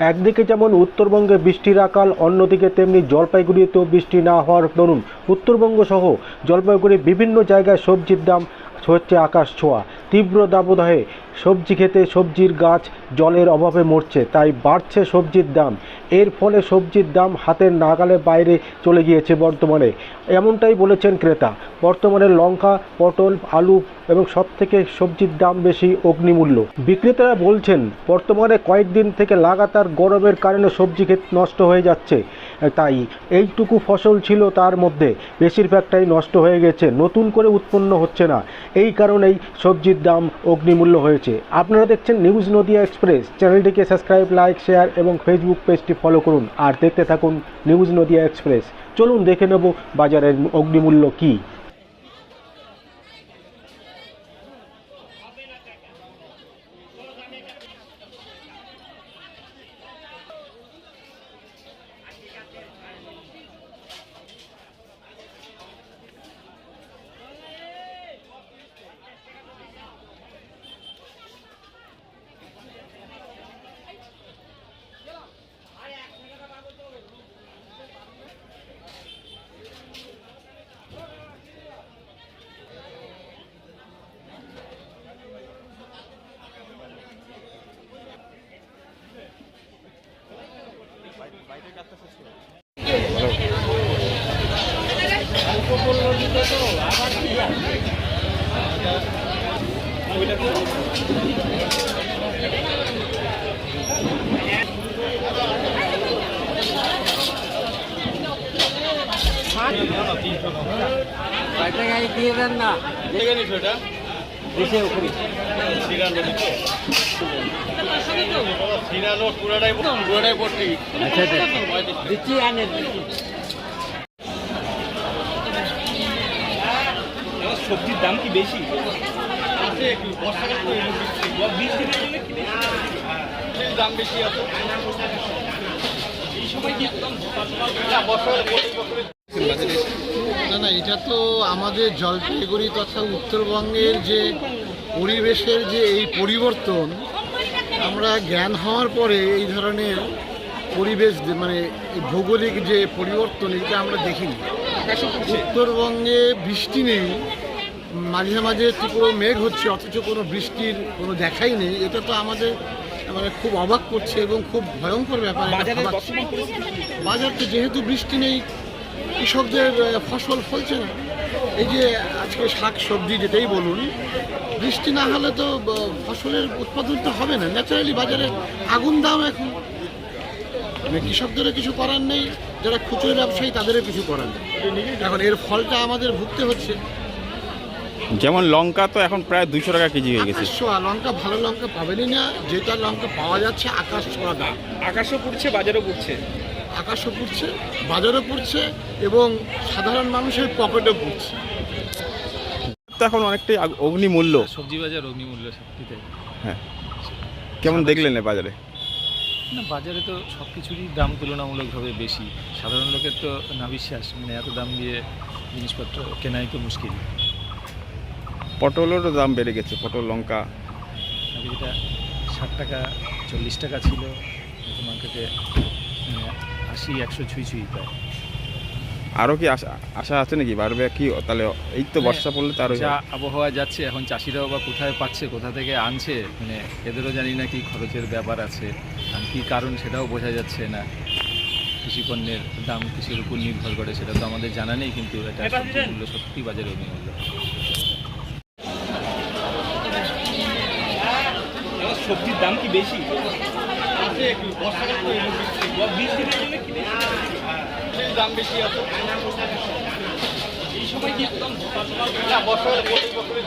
একদিকে যেমন উত্তরবঙ্গে বৃষ্টির আকাল, অন্যদিকে তেমনি জলপাইগুড়িতেও বৃষ্টি না হওয়ার দরুন উত্তরবঙ্গ সহ জলপাইগুড়ির বিভিন্ন জায়গায় সবজির দাম হচ্ছে আকাশ ছোঁয়া। তীব্র দাবদাহে সবজি খেতে সবজির গাছ জলের অভাবে মরছে, তাই বাড়ছে সবজির দাম। এর ফলে সবজির দাম হাতের নাগালে বাইরে চলে গিয়েছে বর্তমানে। এমনটাই বলেছেন ক্রেতা। বর্তমানে লঙ্কা, পটল, আলু এবং সব থেকে সবজির দাম বেশি অগ্নিমূল্য। বিক্রেতারা বলছেন, বর্তমানে কয়েকদিন থেকে লাগাতার গরমের কারণে সবজি ক্ষেত নষ্ট হয়ে যাচ্ছে। তাই এইটুকু ফসল ছিল তার মধ্যে। বেশিরভাগটাই নষ্ট হয়ে গেছে, নতুন করে উৎপন্ন হচ্ছে না। এই কারণেই সবজির দাম অগ্নিমূল্য হয়েছে। আপনারা দেখছেন নিউজ নদিয়া এক্সপ্রেস। চ্যানেলটিকে সাবস্ক্রাইব, লাইক, শেয়ার এবং ফেসবুক পেজটি ফলো করুন। আর দেখতে থাকুন নিউজ নদিয়া এক্সপ্রেস। চলুন দেখে নেব বাজারের অগ্নিমূল্য কী। দিয়ে দেন না দিছে উপরে আচ্ছা আচ্ছা দিচ্ছি আনে সবজির দাম কি বেশি দাম বেশি না না, এটা তো আমাদের জলপাইগুড়ি তথা উত্তরবঙ্গের যে পরিবেশের যে এই পরিবর্তন আমরা জ্ঞান হওয়ার পরে এই ধরনের পরিবেশ মানে ভৌগোলিক যে পরিবর্তন এটা আমরা দেখিনি। উত্তরবঙ্গে বৃষ্টি নেই মাঝে মাঝে পুরো মেঘ হচ্ছে অথচ কোনো বৃষ্টির কোনো দেখাই নেই। এটা তো আমাদের মানে খুব অবাক করছে এবং খুব ভয়ঙ্কর ব্যাপার? বাজার তো যেহেতু বৃষ্টি নেই কৃষকদের ফসল ফলছে না। এই যে আজকে শাক সবজি যেটাই বলুন বৃষ্টি না হলে তো ফসলের উৎপাদন তো হবে না। ন্যাচারালি বাজারে আগুন দাম এখন। মানে কৃষকদেরও কিছু করার নেই যারা খুচরো ব্যবসায়ী তাদেরও কিছু করার নেই। এখন এর ফলটা আমাদের ভুগতে হচ্ছে। যেমন লঙ্কা তো এখন প্রায় দুশো টাকা কেজি হয়ে গেছে। ছোঁয়া লঙ্কা ভালো লঙ্কা পাবেনই না যেটা লঙ্কা পাওয়া যাচ্ছে আকাশ ছোঁয়া দাম। আকাশও পড়ছে বাজারও পড়ছে। আকাশও পড়ছে বাজারও পড়ছে এবং সাধারণ মানুষের পকেটও পড়ছে। তো এখন অনেকটাই অগ্নিমূল্য। সবজি বাজার অগ্নিমূল্য সত্যিটাই হ্যাঁ। কেমন দেখলেন বাজারে? না বাজারে তো সব কিছুরই দাম তুলনামূলকভাবে বেশি। সাধারণ লোকের তো না বিশ্বাস মানে এত দাম দিয়ে জিনিসপত্র কেনাই তো মুশকিল। পটলেরও দাম বেড়ে গেছে পটল লঙ্কা। আগে যেটা ষাট টাকা চল্লিশ টাকা ছিল মার্কেটে আশি একশো ছুঁই ছুঁই প্রায়। আরও কি আশা আশা আছে নাকি? বাড়বে কি? তাহলে এই তো বর্ষা পড়লে তো আরও যা আবহাওয়া যাচ্ছে এখন চাষিরাও বা কোথায় পাচ্ছে কোথা থেকে আনছে মানে এদেরও জানি না কি খরচের ব্যাপার আছে আর কী কারণ সেটাও বোঝা যাচ্ছে না। কৃষি পণ্যের দাম কৃষির উপর নির্ভর করে সেটা তো আমাদের জানা নেই কিন্তু এটা সবজি মূল্য সত্যি বাজারে অগ্নিমূল্য সবজির দাম কি বেশি? আছে একটু বর্ষাকাল তো এলো বৃষ্টি বৃষ্টির জন্য কি বেশি দাম বেশি আছে। এই সময় কি একদম না বর্ষাকালে প্রত্যেক বছরে